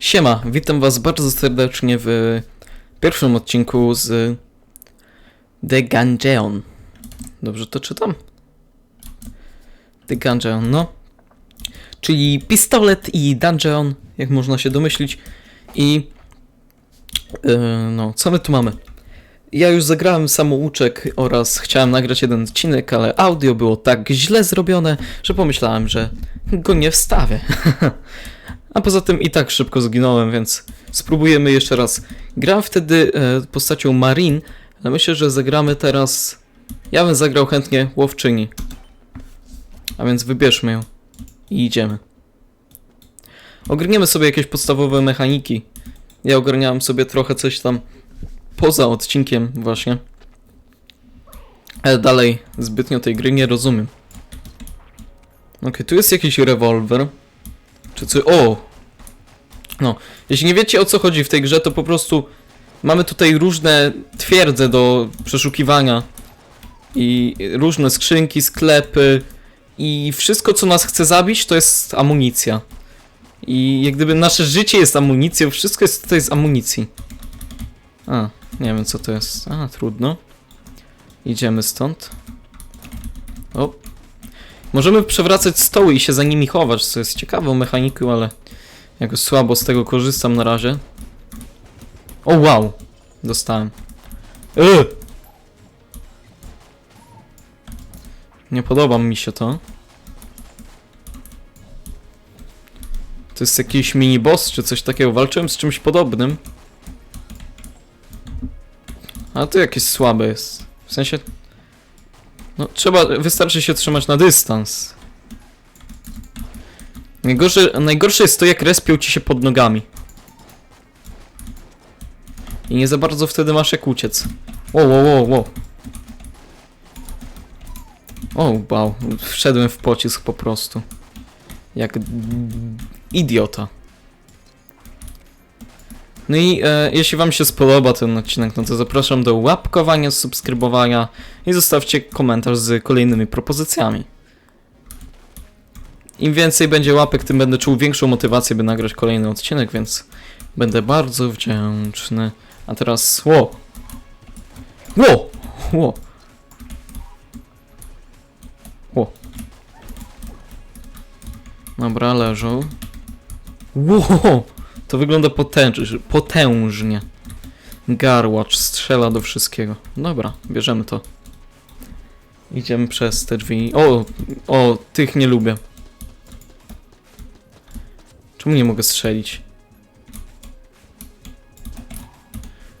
Siema, witam was bardzo serdecznie w pierwszym odcinku z The Gungeon. Dobrze to czytam? The Gungeon, no. Czyli pistolet i dungeon, jak można się domyślić. I yy, no, co my tu mamy? Ja już zagrałem samouczek oraz chciałem nagrać jeden odcinek, ale audio było tak źle zrobione, że pomyślałem, że go nie wstawię. A poza tym i tak szybko zginąłem, więc spróbujemy jeszcze raz. Grałem wtedy e, postacią Marin, ale myślę, że zagramy teraz. Ja bym zagrał chętnie łowczyni. A więc wybierzmy ją i idziemy. Ogarniemy sobie jakieś podstawowe mechaniki. Ja ogarniałem sobie trochę coś tam poza odcinkiem, właśnie. Ale dalej zbytnio tej gry nie rozumiem. Okej, tu jest jakiś rewolwer. Czy co? O! No, jeśli nie wiecie o co chodzi w tej grze, to po prostu mamy tutaj różne twierdze do przeszukiwania i różne skrzynki, sklepy i wszystko co nas chce zabić to jest amunicja. I jak gdyby nasze życie jest amunicją, wszystko jest tutaj z amunicji. A, nie wiem co to jest. A, trudno. Idziemy stąd. O. Możemy przewracać stoły i się za nimi chować, co jest ciekawą mechaniką, ale jakoś słabo z tego korzystam na razie. O wow! Dostałem. Yy! Nie podoba mi się to. To jest jakiś mini boss czy coś takiego. Walczyłem z czymś podobnym. A to jakieś słabe jest. W sensie. No, trzeba. Wystarczy się trzymać na dystans. Najgorsze, najgorsze jest to, jak respią ci się pod nogami. I nie za bardzo wtedy masz jak uciec. Wow, wow, wow, wow. O, wow. Wszedłem w pocisk po prostu. Jak idiota. No i e, jeśli wam się spodoba ten odcinek, no to zapraszam do łapkowania, subskrybowania i zostawcie komentarz z kolejnymi propozycjami. Im więcej będzie łapek, tym będę czuł większą motywację, by nagrać kolejny odcinek, więc będę bardzo wdzięczny. A teraz... Ło! Ło! Ło! Ło! Dobra, leżą. Ło! To wygląda potęż, potężnie. Garłacz strzela do wszystkiego. Dobra, bierzemy to. Idziemy przez te drzwi. O! O, tych nie lubię. Czemu nie mogę strzelić?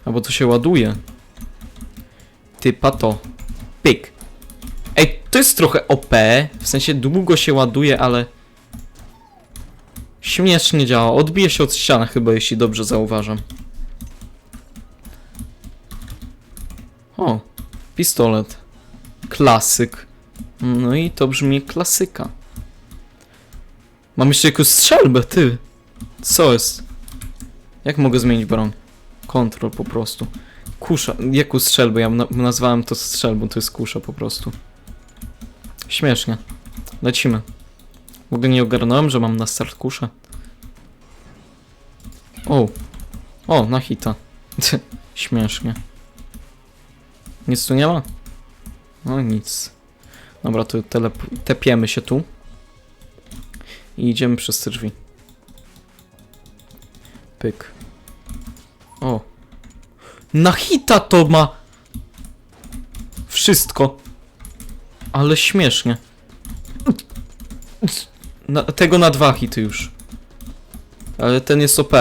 Albo to się ładuje. Ty pato. Pyk. Ej, to jest trochę OP. W sensie długo się ładuje, ale... Śmiesznie działa. Odbije się od ściany chyba, jeśli dobrze zauważam. O, pistolet. Klasyk. No i to brzmi klasyka. Mam jeszcze jakąś strzelbę, ty. Co jest? Jak mogę zmienić broń? Kontrol po prostu. Kusza. Jaką strzelbę? Ja na nazwałem to strzelbą, to jest kusza po prostu. Śmiesznie. Lecimy. W ogóle nie ogarnąłem, że mam na start kuszę. O. O, na hita. Śmiesznie. Nic tu nie ma? No nic. Dobra, to tepiemy się tu. I idziemy przez te drzwi. Pyk. O. Na hita to ma! Wszystko. Ale śmiesznie. Na, tego na dwa hity już. Ale ten jest OP.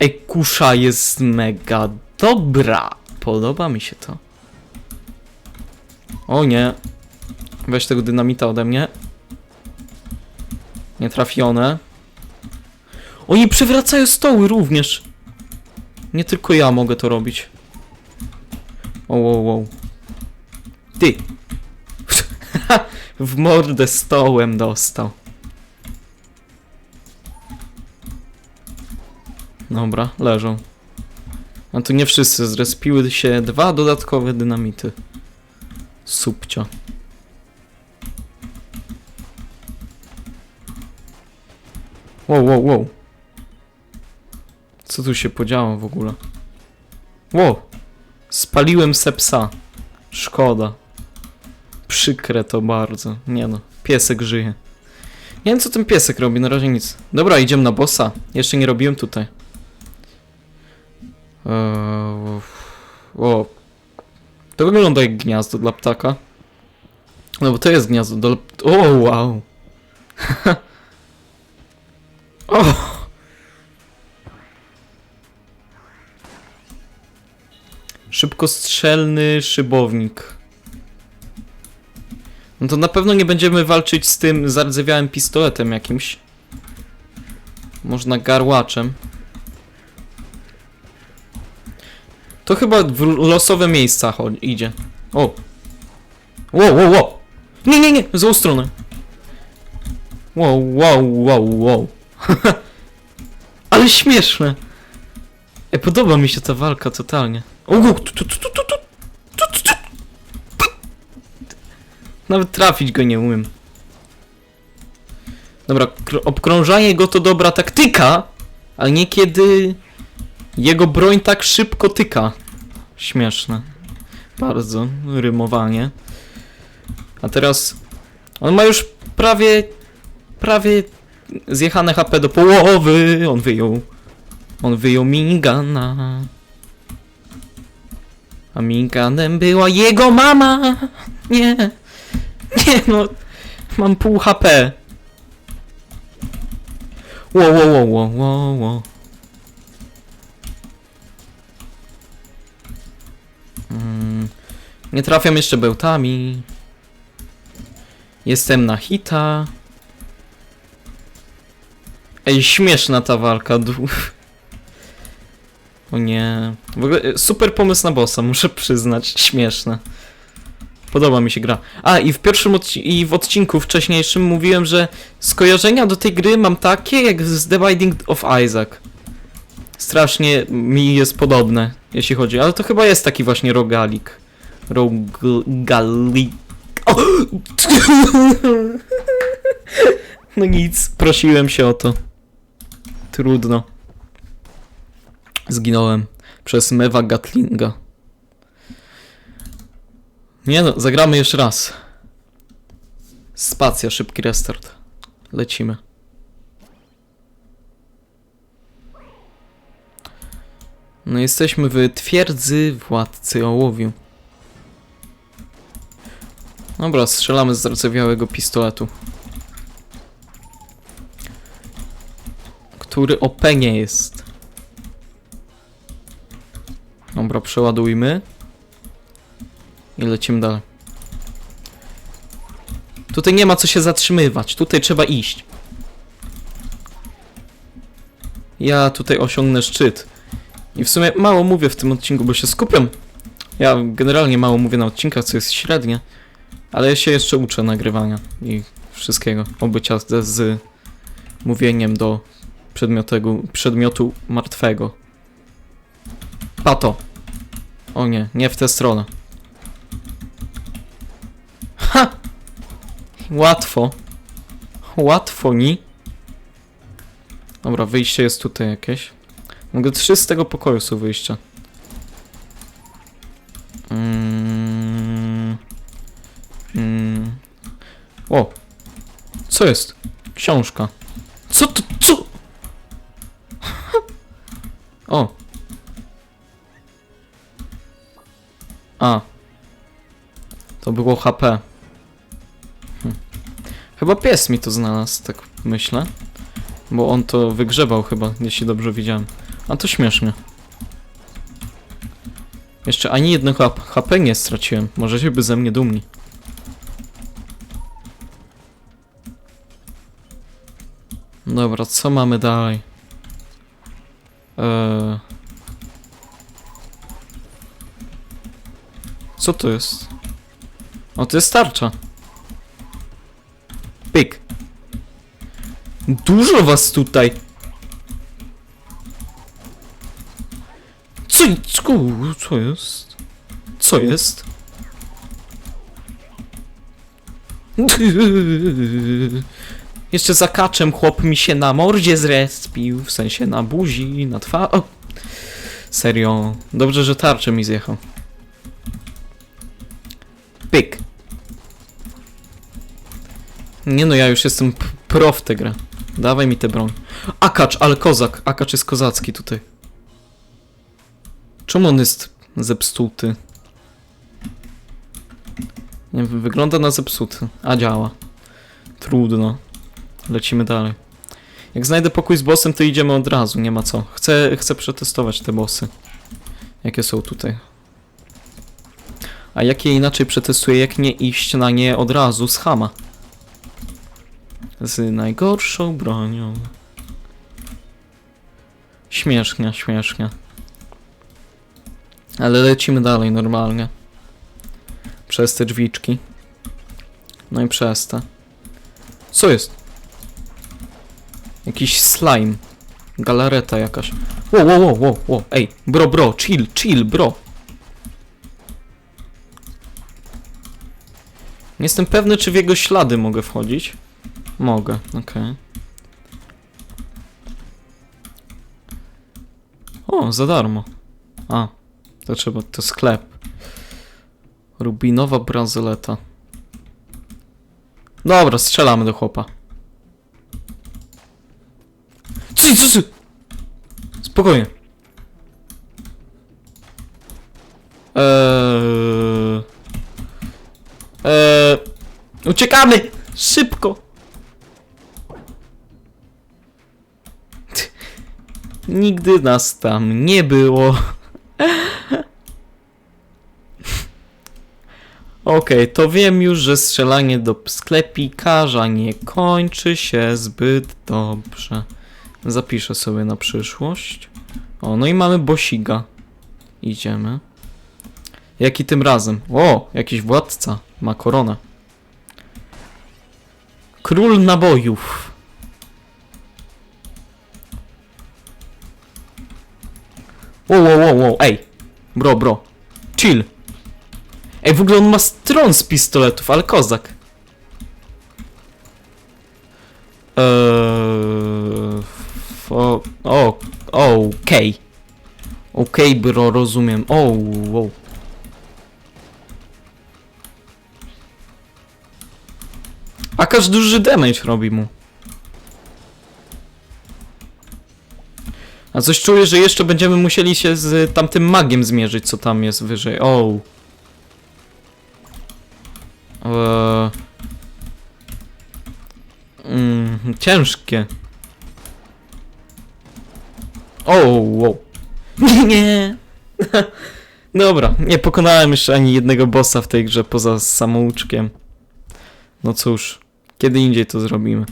Ej, kusza jest mega dobra. Podoba mi się to. O nie. Weź tego dynamita ode mnie. Nie trafione. Oni przewracają stoły również. Nie tylko ja mogę to robić. O, wow, wow. Ty. w mordę stołem dostał. Dobra, leżą. A tu nie wszyscy, zrespiły się dwa dodatkowe dynamity. Subcio. Wow, wow, wow. Co tu się podziało w ogóle? Wow. Spaliłem se psa. Szkoda. Przykre to bardzo. Nie no, piesek żyje. Nie wiem co ten piesek robi, na razie nic. Dobra, idziemy na bossa. Jeszcze nie robiłem tutaj. Eee, o. To wygląda jak gniazdo dla ptaka. No bo to jest gniazdo dla... O, wow. o! Szybkostrzelny szybownik. No to na pewno nie będziemy walczyć z tym zardzewiałym pistoletem jakimś. Można garłaczem. To chyba w losowe miejsca chodzi, idzie. O! Wow, wow, wow! Nie, nie, nie! Złą stronę! Wow, wow, wow, wow. Ale śmieszne! E, podoba mi się ta walka totalnie. O, tu, tu, tu, tu, tu, tu, tu. Nawet trafić go nie umiem. Dobra, kr- obkrążanie go to dobra taktyka, ale niekiedy jego broń tak szybko tyka. Śmieszne. Bardzo. Rymowanie. A teraz on ma już prawie prawie zjechane HP do połowy. On wyjął on wyjął minigana. A miniganem była jego mama. Nie. Nie no. Mam pół HP. Wo, wo, wo, wo, wo, wo. Mm, nie trafiam jeszcze bełtami. Jestem na hita. Ej, śmieszna ta walka. O nie. W ogóle e, super pomysł na bossa, muszę przyznać. Śmieszne. Podoba mi się gra. A, i w pierwszym odci- i w odcinku wcześniejszym mówiłem, że skojarzenia do tej gry mam takie jak z The Binding of Isaac. Strasznie mi jest podobne, jeśli chodzi, ale to chyba jest taki właśnie rogalik. Rogalik. O! No nic, prosiłem się o to. Trudno. Zginąłem przez Mewa Gatlinga. Nie no, zagramy jeszcze raz. Spacja, szybki restart. Lecimy. No jesteśmy w twierdzy władcy ołowiu. Dobra, strzelamy z zardzewiałego pistoletu. Który OP nie jest. Dobra, przeładujmy. I lecimy dalej. Tutaj nie ma co się zatrzymywać. Tutaj trzeba iść. Ja tutaj osiągnę szczyt. I w sumie mało mówię w tym odcinku, bo się skupiam. Ja generalnie mało mówię na odcinkach, co jest średnie. Ale ja się jeszcze uczę nagrywania i wszystkiego. Obycia z, z mówieniem do przedmiotego, przedmiotu martwego. Pato. O nie, nie w tę stronę. Łatwo. Łatwo ni. Dobra, wyjście jest tutaj jakieś. Mogę trzy z tego pokoju są wyjścia. Mm. Mm. O! Co jest? Książka. Co to? Co? O! A. To było HP. Chyba pies mi to znalazł, tak myślę. Bo on to wygrzebał chyba, jeśli dobrze widziałem. A to śmiesznie. Jeszcze ani jednego HP nie straciłem. Możecie by ze mnie dumni. Dobra, co mamy dalej? Eee... Co to jest? O, to jest tarcza. Dużo was tutaj. Co, co, co jest? Co jest? Jeszcze za kaczem chłop mi się na mordzie zrespił, w sensie na buzi, na twa... O! Serio. Dobrze, że tarczę mi zjechał. Pyk. Nie no, ja już jestem pro w tę grę. Dawaj mi tę broń. Akacz, ale kozak. Akacz jest kozacki tutaj. Czemu on jest zepsuty? Nie wiem, wygląda na zepsuty, a działa. Trudno. Lecimy dalej. Jak znajdę pokój z bossem, to idziemy od razu, nie ma co. Chcę, chcę przetestować te bossy. Jakie są tutaj. A jak je inaczej przetestuję, jak nie iść na nie od razu z Hama. Z najgorszą bronią. Śmiesznie, śmiesznie. Ale lecimy dalej normalnie. Przez te drzwiczki. No i przez te. Co jest? Jakiś slime. Galareta jakaś. Wow, wow, wow, wow. Ej, bro, bro, chill, chill, bro. Nie jestem pewny, czy w jego ślady mogę wchodzić. Mogę, okej. O, za darmo. A, to trzeba, to sklep. Rubinowa bransoleta. Dobra, strzelamy do chłopa. Czy, czy? Spokojnie. Eee... Eee... Uciekamy! Szybko! Nigdy nas tam nie było. Okej, to wiem już, że strzelanie do sklepikarza nie kończy się zbyt dobrze. Zapiszę sobie na przyszłość. O, no i mamy bosiga. Idziemy. Jaki tym razem? O, jakiś władca. Ma koronę. Król nabojów. Wow, wow, wow, wow, ej. Bro, bro. Chill. Ej, w ogóle on ma stron z pistoletów, ale kozak. Eee, o, o, okej. Okej, bro, rozumiem. O, wow. Akaż duży damage robi mu. A coś czuję, że jeszcze będziemy musieli się z tamtym magiem zmierzyć, co tam jest wyżej. O. Eee. Mm, ciężkie. O, wow. Nie. Dobra, nie pokonałem jeszcze ani jednego bossa w tej grze poza samouczkiem. No cóż, kiedy indziej to zrobimy.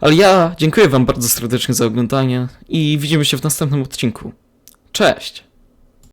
Ale ja dziękuję Wam bardzo serdecznie za oglądanie i widzimy się w następnym odcinku. Cześć!